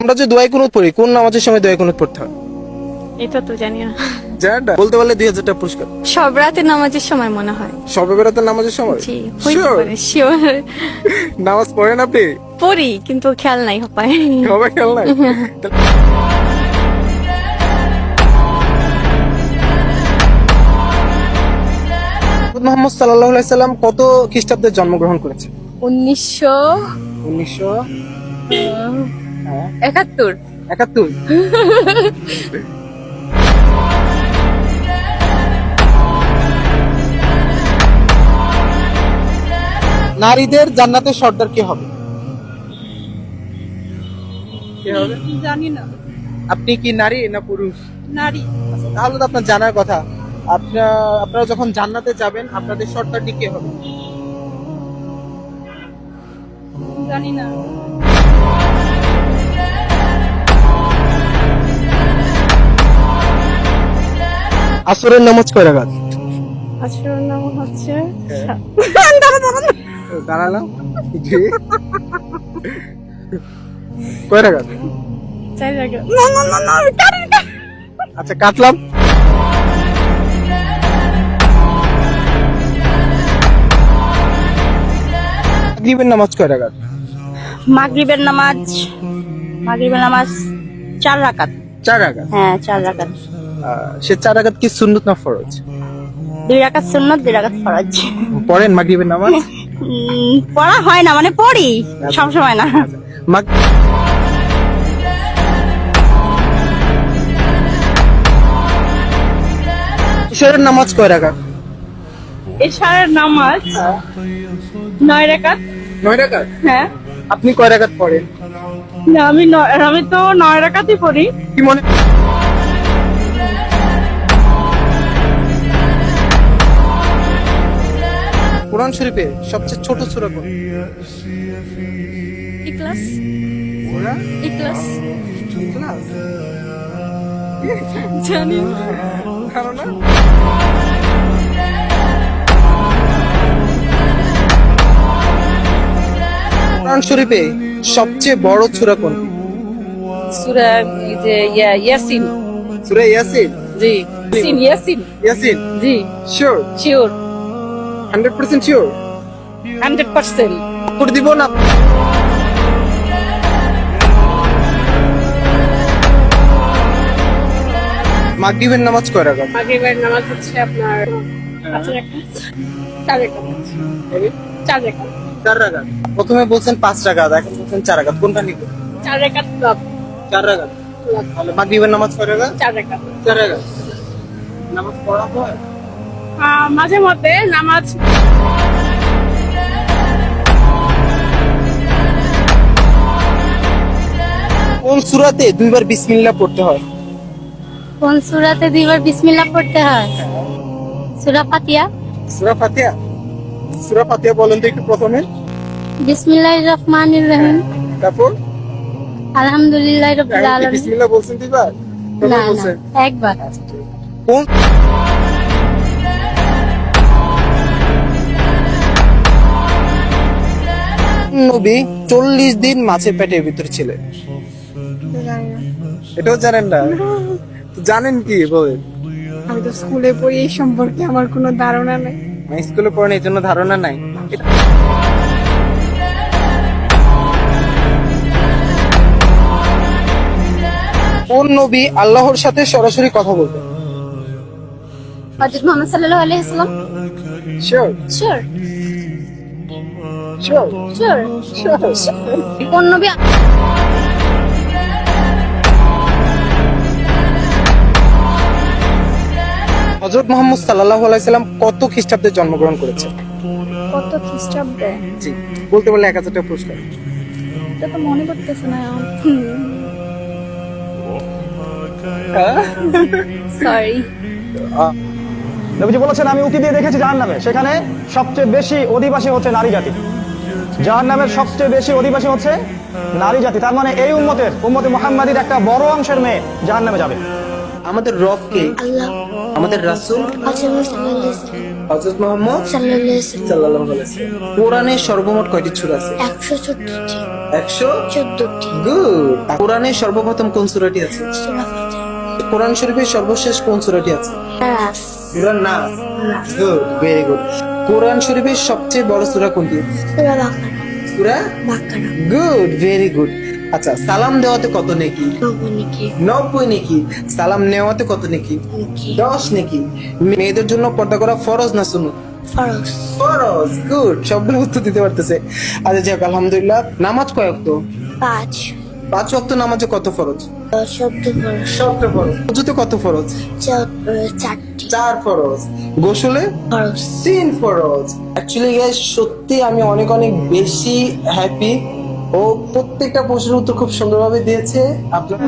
আমরা যে দোয়াই কুনুত পড়ি কোন নামাজের সময় দোয়াই কুনুত পড়তে হয়? এটা তো জানি না। জানেন বলতে পারলে দুই হাজার টাকা পুরস্কার। সব রাতে নামাজের সময় মনে হয়। সবে বেড়াতে নামাজের সময়? জি হইতে? পারে শিওর নামাজ পড়েন আপনি? পড়ি কিন্তু খেয়াল নাই হপায় সবাই খেয়াল নাই? মোহাম্মদ সাল্লাহ সাল্লাম কত খ্রিস্টাব্দে জন্মগ্রহণ করেছে উনিশশো উনিশশো একাত্তর। একাত্তর। নারীদের জান্নাতের সর্দার কে হবে? কে হবে? জানি না। আপনি কি নারী না পুরুষ? নারী। আচ্ছা, তাহলে তো আপনার জানার কথা। আপনার আপনারা যখন জান্নাতে যাবেন আপনাদের সর্দারটি কে হবে? জানি না। আসরের নামাজ কয় রাকাত? আসল নাম হচ্ছে দাঁড়ালাম। জি কয় রাকাত? চার জায়গা না না না না। আচ্ছা কাটলাম। মাগরিবের নামাজ কয় রাকাত? মাগরিবের নামাজ মাগরিবের নামাজ চার রাকাত। চার রাকাত? হ্যাঁ চার রাকাত। সে চার রাকাত কি সুন্নত না ফরজ? দুই রাকাত সুন্নত দুই রাকাত ফরজ। পড়েন মাগরিবের নামাজ? পড়া হয় না মানে পড়ি সব সময় না ঈশ্বরের নামাজ কয় রাকাত? এশারের নামাজ নয় রাকাত। নয় রাকাত? হ্যাঁ। আপনি কয় রাকাত পড়েন? না, আমি আমি তো নয় রাকাতই পড়ি। কি মনে কোরআন শরীফে সবচেয়ে ছোট সূরা কোন? সূরা? ইখলাস। জানি না। কোরআন শরীফে সবচেয়ে বড় সূরা কোন? সুরা যে ইয়া ইয়াসিন। সূরা ইয়াসিন? জি। ইয়াসিন ইয়াসিন। ইয়াসিন? জি। Sure sure 100% sure? Hundred percent. করে দিব না। মাগরিবের নামাজ কয় রাকাত? মাগরিবের নামাজ হচ্ছে আপনার চার চার প্রথমে বলছেন পাঁচ এখন বলছেন চার রাকাত। কোনটা নিব? চার রাকাত চার রাকাত। তাহলে মাগরিবের নামাজ কয় চার চার নামাজ পড়া হয় মাঝে মধ্যে নামাজ কোন সূরাতে দুইবার বিসমিল্লাহ পড়তে হয়? কোন সুরাতে দুইবার বিসমিল্লাহ পড়তে হয়? সুরা ফাতিয়া সূরা ফাতিহা। সূরা ফাতিহা বলেন তো একটু প্রথমে। বিসমিল্লাহির রহমানির রহিম। তারপর? আলহামদুলিল্লাহ রাব্বিল আলামিন। বিসমিল্লাহ বলছেন দুইবার? না না একবার। কোন নবী চল্লিশ দিন মাছের পেটের ভিতরে ছিলেন। এটাও জানেন না? জানেন কি বলেন? আমি তো স্কুলে পড়ি এই সম্পর্কে আমার কোনো ধারণা নেই। আমি স্কুলে পড়েন এই জন্য ধারণা নাই। কোন নবী আল্লাহর সাথে সরাসরি কথা বলতেন? হযরত মুহাম্মদ সাল্লাল্লাহু আলাইহি ওয়াসাল্লাম। শিওর শিওর কোন নবী হজরত মোহাম্মদ আলাইসাল্লাম কত খ্রিস্টাব্দে জন্মগ্রহণ করেছেন? কত খ্রিস্টাব্দে? জি বলতে পারলে এক হাজারটা এটা তো মনে করতেছে না। সরি আহ, নবীজি বলেছেন আমি উকি দিয়ে দেখেছি জাহান নামে সেখানে সবচেয়ে বেশি অধিবাসী হচ্ছে নারী জাতি। জাহান নামের সবচেয়ে বেশি অধিবাসী হচ্ছে নারী জাতি। তার মানে এই উম্মতের উম্মতে মোহাম্মদীর একটা বড় অংশের মেয়ে জাহান নামে যাবে। আমাদের রব কে আল্লাহ আমাদের রাসূল হযরত মুহাম্মদ সাল্লাল্লাহু আলাইহি কোরআনে সর্বমোট কয়টি সূরা আছে? একশো চোদ্দটি। 100 চোদ্দটি। গুড কোরআনে সর্বপ্রথম কোন সূরাটি আছে? সুরা ফাতিহা। কোরআন শরীফের সর্বশেষ কোন সূরাটি আছে? নাস সূরা গুড ভেরি গুড কোরআন শরীফের সবচেয়ে বড় সূরা কোনটি? সুরা বাকারা সূরা? বাকারা গুড ভেরি গুড আচ্ছা সালাম দেওয়াতে কত নেকি? নব্বই নেকি। সালাম নেওয়াতে কত নেকি? দশ নেকি। মেয়েদের জন্য পর্দা করা ফরজ না শুনো ফরজ। ফরজ গুড সবগুলো উত্তর দিতে পারতেছে। আচ্ছা যাক আলহামদুলিল্লাহ। নামাজ কয় তো পাঁচ। পাঁচ অক্ত নামাজে কত ফরজ? শব্দ ফরজ। সবটা ফরজ। উজুতে কত ফরজ? চারটি। চার ফরজ। গোসলে? ফরজ। তিন ফরজ। অ্যাকচুয়ালি গাইস সত্যি আমি অনেক অনেক বেশি হ্যাপি ও প্রত্যেকটা প্রশ্নের উত্তর খুব সুন্দরভাবে দিয়েছে। আপনার